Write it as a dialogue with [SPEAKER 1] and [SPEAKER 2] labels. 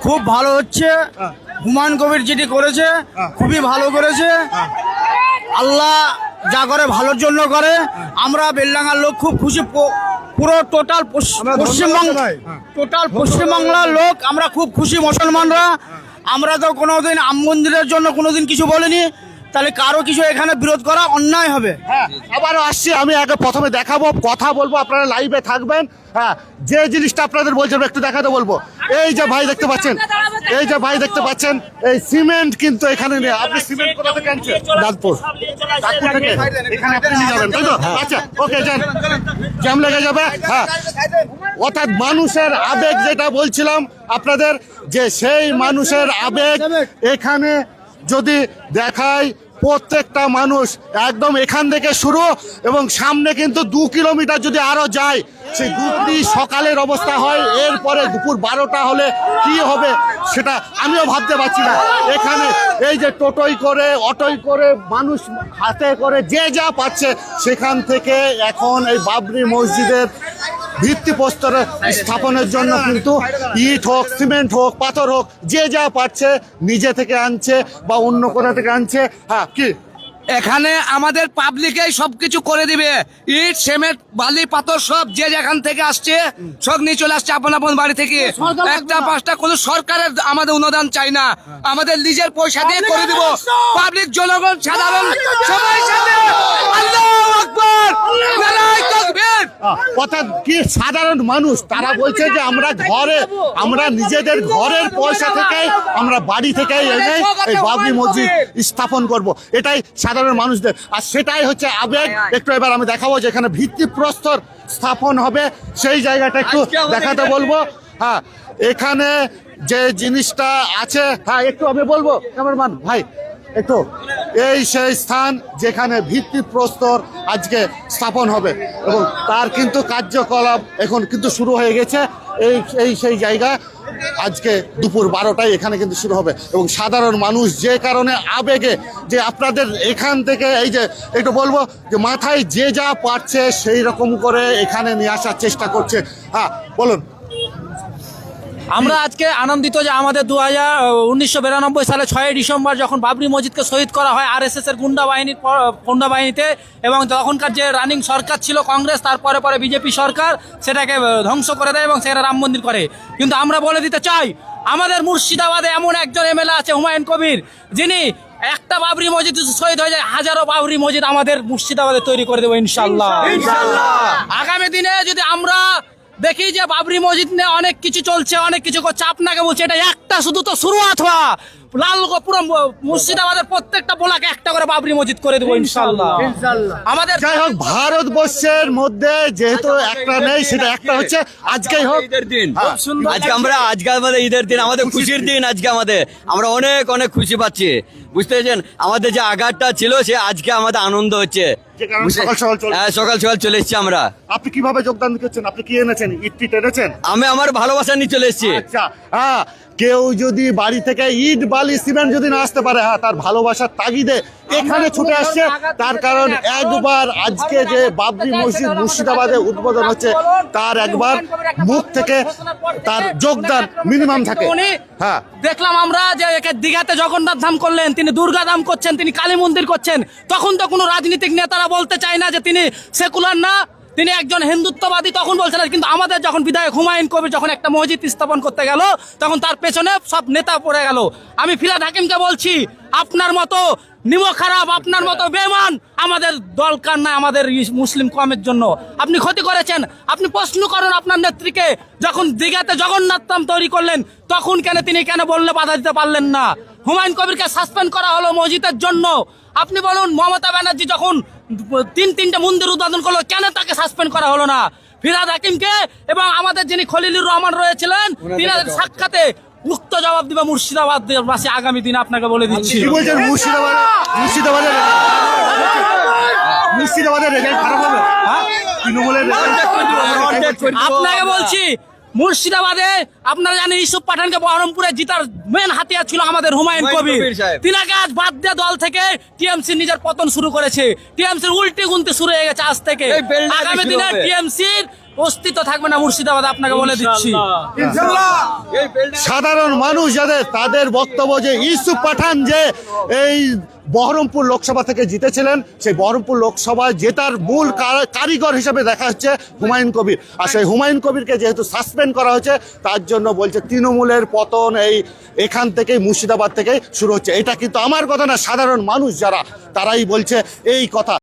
[SPEAKER 1] খুব ভালো হচ্ছে।
[SPEAKER 2] হুমান
[SPEAKER 1] হুমায়ুন কবির যেটি করেছে
[SPEAKER 2] হ্যাঁ।
[SPEAKER 1] খুবই ভালো করেছে। আল্লাহ যা করে ভালোর জন্য করে। আমরা বেলডাঙ্গার লোক খুব খুশি। পুরো টোটাল পশ্চিমবঙ্গ
[SPEAKER 2] হ্যাঁ।
[SPEAKER 1] টোটাল পশ্চিমবাংলার লোক আমরা খুব খুশি মুসলমানরা। আমরা তো কোনোদিন আম মন্দিরের জন্য কোনোদিন কিছু বলিনি। তাহলে কারও কিছু এখানে বিরোধ করা অন্যায় হবে।
[SPEAKER 2] হ্যাঁ আবারও আসছি আমি আগে প্রথমে দেখাবো কথা বলব আপনারা লাইভে থাকবেন। হ্যাঁ যে জিনিসটা আপনাদের বলছেন একটু দেখাতে বলব। এই যে ভাই দেখতে পাচ্ছেন এই যে ভাই দেখতে পাচ্ছেন এই সিমেন্ট কিন্তু এখানে নেই। আপনি সিমেন্ট কোথা থেকে আনছেন?
[SPEAKER 1] দাঁতপুর।
[SPEAKER 2] থেকে? এখানে আপনি নিয়ে যাবেন তাই তো? আচ্ছা ওকে যান। জ্যাম লেগে যাবে হ্যাঁ। অর্থাৎ মানুষের আবেগ যেটা বলছিলাম আপনাদের যে সেই মানুষের আবেগ এখানে যদি দেখায় প্রত্যেকটা মানুষ একদম এখান থেকে শুরু এবং সামনে কিন্তু দু কিলোমিটার যদি আরও যায়, সেই দুপুরি সকালের অবস্থা হয়। এরপরে দুপুর বারোটা হলে কি হবে সেটা আমিও ভাবতে পারছি না। এখানে এই যে টোটোই করে, অটোই করে, মানুষ হাতে করে, যে যা পাচ্ছে, সেখান থেকে এখন এই বাবরি মসজিদের ভিত্তিপ্রস্তরে স্থাপনের জন্য কিন্তু ইট হোক, সিমেন্ট হোক, পাথর হোক, যে যা পাচ্ছে নিজে থেকে আনছে বা অন্য কোথা থেকে আনছে। হ্যাঁ কি?
[SPEAKER 3] এখানে আমাদের পাবলিকেই সবকিছু করে দিবে। ইট সিমেন্ট বালি পাথর সব যে যেখান থেকে আসছে সব নিয়ে চলে আসছে আপন আপন বাড়ি থেকে। একটা পাঁচটা কোনো সরকারের আমাদের অনুদান চাই না। আমাদের নিজের পয়সা দিয়ে করে দিব। পাবলিক জনগণ সাধারণ সবাই সাথে।
[SPEAKER 2] অর্থাৎ কি সাধারণ মানুষ তারা বলছে যে আমরা ঘরে আমরা নিজেদের ঘরের পয়সা থেকে আমরা বাড়ি থেকে এনে এই বাবরি মসজিদ স্থাপন করব। এটাই সাধারণ মানুষদের। আর সেটাই হচ্ছে আবেগ। একটু এবার আমি দেখাবো যে এখানে ভিত্তিপ্রস্তর স্থাপন হবে সেই জায়গাটা একটু দেখাতে বলব। হ্যাঁ এখানে যে জিনিসটা আছে হ্যাঁ একটু আমি বলব ক্যামেরাম্যান ভাই একটু। এই সেই স্থান যেখানে ভিত্তিপ্রস্তর আজকে স্থাপন হবে। এবং তার কিন্তু কার্যকলাপ এখন কিন্তু শুরু হয়ে গেছে। এই এই সেই জায়গা। আজকে দুপুর বারোটায় এখানে কিন্তু শুরু হবে। এবং সাধারণ মানুষ যে কারণে আবেগে যে আপনাদের এখান থেকে এই যে একটু বলব যে মাথায় যে যা পারছে সেই রকম করে এখানে নিয়ে আসার চেষ্টা করছে। হ্যাঁ বলুন।
[SPEAKER 4] আমরা আজকে আনন্দিত যে আমাদের দু হাজার উনিশশো বিরানব্বই সালে ছয়ই ডিসেম্বর যখন বাবরি মসজিদকে শহীদ করা হয় আর এস এর গুন্ডা বাহিনীর গুন্ডা বাহিনীতে এবং তখনকার যে রানিং সরকার ছিল কংগ্রেস তারপরে পরে বিজেপি সরকার সেটাকে ধ্বংস করে দেয় এবং সেটা রাম মন্দির করে। কিন্তু আমরা বলে দিতে চাই আমাদের মুর্শিদাবাদে এমন একজন এমএলএ আছে হুমায়ুন কবির যিনি একটা বাবরি মসজিদ শহীদ হয়ে যায় হাজারো বাবরি মসজিদ আমাদের মুর্শিদাবাদে তৈরি করে দেবো ইনশাল্লাহ আগামী দিনে যদি আমরা দেখি যে বাবরি মসজিদ নিয়ে অনেক কিছু চলছে অনেক কিছু করছে আপনাকে বলছে এটা একটা শুধু তো শুরুয়াত হওয়া। লাল পুরো মুর্শিদাবাদের প্রত্যেকটা বোলাকে একটা করে বাবরি মসজিদ করে দেবো ইনশাল্লাহ আমাদের
[SPEAKER 2] যাই হোক ভারতবর্ষের মধ্যে যেহেতু একটা নেই সেটা একটা হচ্ছে আজকেই হোক।
[SPEAKER 5] ঈদের দিন।
[SPEAKER 2] হ্যাঁ।
[SPEAKER 5] আজকে আমরা আজকে আমাদের ঈদের দিন আমাদের খুশির দিন আজকে আমাদের। আমরা অনেক অনেক খুশি পাচ্ছি। বুঝতে পেরেছেন? আমাদের যে আঘাতটা ছিল সে আজকে আমাদের আনন্দ হচ্ছে।
[SPEAKER 2] সকাল সকাল চলে-
[SPEAKER 5] হ্যাঁ সকাল সকাল চলে এসেছি আমরা।
[SPEAKER 2] আপনি কীভাবে যোগদান করছেন আপনি কি এনেছেন? ইট টিট এনেছেন
[SPEAKER 5] আমি আমার ভালোবাসা নিয়ে চলে এসেছি।
[SPEAKER 2] আচ্ছা হ্যাঁ কেউ যদি বাড়ি থেকে ইট বালি সিমেন্ট যদি না আসতে পারে হ্যাঁ তার ভালোবাসার তাগিদে এখানে ছুটে আসছে। তার কারণ একবার আজকে যে বাবরি মসজিদ মুর্শিদাবাদে উদ্বোধন হচ্ছে। তার একবার মুখ থেকে তার যোগদান মিনিমাম থাকে। হ্যাঁ।
[SPEAKER 4] দেখলাম আমরা যে একে দীঘাতে জগন্নাথ ধাম করলেন তিনি দুর্গা ধাম করছেন তিনি কালী মন্দির করছেন। তখন তো কোনো রাজনীতিক নেতারা বলতে চায় না যে তিনি সেকুলার না তিনি একজন হিন্দুত্ববাদী তখন বলছেন, কিন্তু আমাদের যখন বিধায়ক হুমায়ুন কবির যখন একটা মসজিদ স্থাপন করতে গেল, তখন তার পেছনে সব নেতা পড়ে গেল। আমি ফিরাদ হাকিমকে বলছি, আপনার মতো নিম খারাপ আপনার মতো বেমান আমাদের দরকার নাই আমাদের মুসলিম কমের জন্য। আপনি ক্ষতি করেছেন। আপনি প্রশ্ন করেন আপনার নেত্রীকে, যখন দীঘাতে জগন্নাথধাম তৈরি করলেন, তখন কেন তিনি কেন বললে বাধা দিতে পারলেন না? হুমায়ুন কবিরকে সাসপেন্ড করা হলো মসজিদের জন্য। আপনি বলুন, মমতা ব্যানার্জি যখন তিন তিনটা মন্দির উদ্বোধন করল কেন তাকে সাসপেন্ড করা হলো না? ফিরাদ হাকিমকে এবং আমাদের যিনি খলিলুর রহমান রয়েছিলেন তিনি সাক্ষাতে উক্ত জবাব দিবে মুর্শিদাবাদ বাসী আগামী দিনে আপনাকে বলে দিচ্ছি।
[SPEAKER 2] মুর্শিদাবাদে মুর্শিদাবাদের মুর্শিদাবাদের রেজাল্ট খারাপ হবে। হ্যাঁ? তৃণমূলের
[SPEAKER 4] আপনাকে বলছি মুর্শিদাবাদে আপনারা জানেন ইসুফ পাঠানকে বহরমপুরে জিতার মেন হাতিয়ার ছিল আমাদের হুমায়ুন কবির। তিনাকে আজ বাদ দিয়ে দল থেকে টিএমসি নিজের পতন শুরু করেছে। টিএমসির উল্টে গুনতে শুরু হয়ে গেছে আজ থেকে। আগামী দিনে। টিএমসির অস্তিত্ব থাকবে না মুর্শিদাবাদ আপনাকে বলে দিচ্ছি।
[SPEAKER 2] সাধারণ মানুষ যাদের তাদের বক্তব্য যে ইসুফ পাঠান যে এই বহরমপুর লোকসভা থেকে জিতেছিলেন। সেই বহরমপুর লোকসভায় জেতার মূল কারিগর হিসেবে দেখা হচ্ছে হুমায়ুন কবির। আর সেই হুমায়ুন কবিরকে যেহেতু সাসপেন্ড করা হয়েছে, তার জন্য বলছে তৃণমূলের পতন এই এখান থেকেই, মুর্শিদাবাদ থেকেই শুরু হচ্ছে। এটা কিন্তু আমার কথা না, সাধারণ মানুষ যারা, তারাই বলছে এই কথা।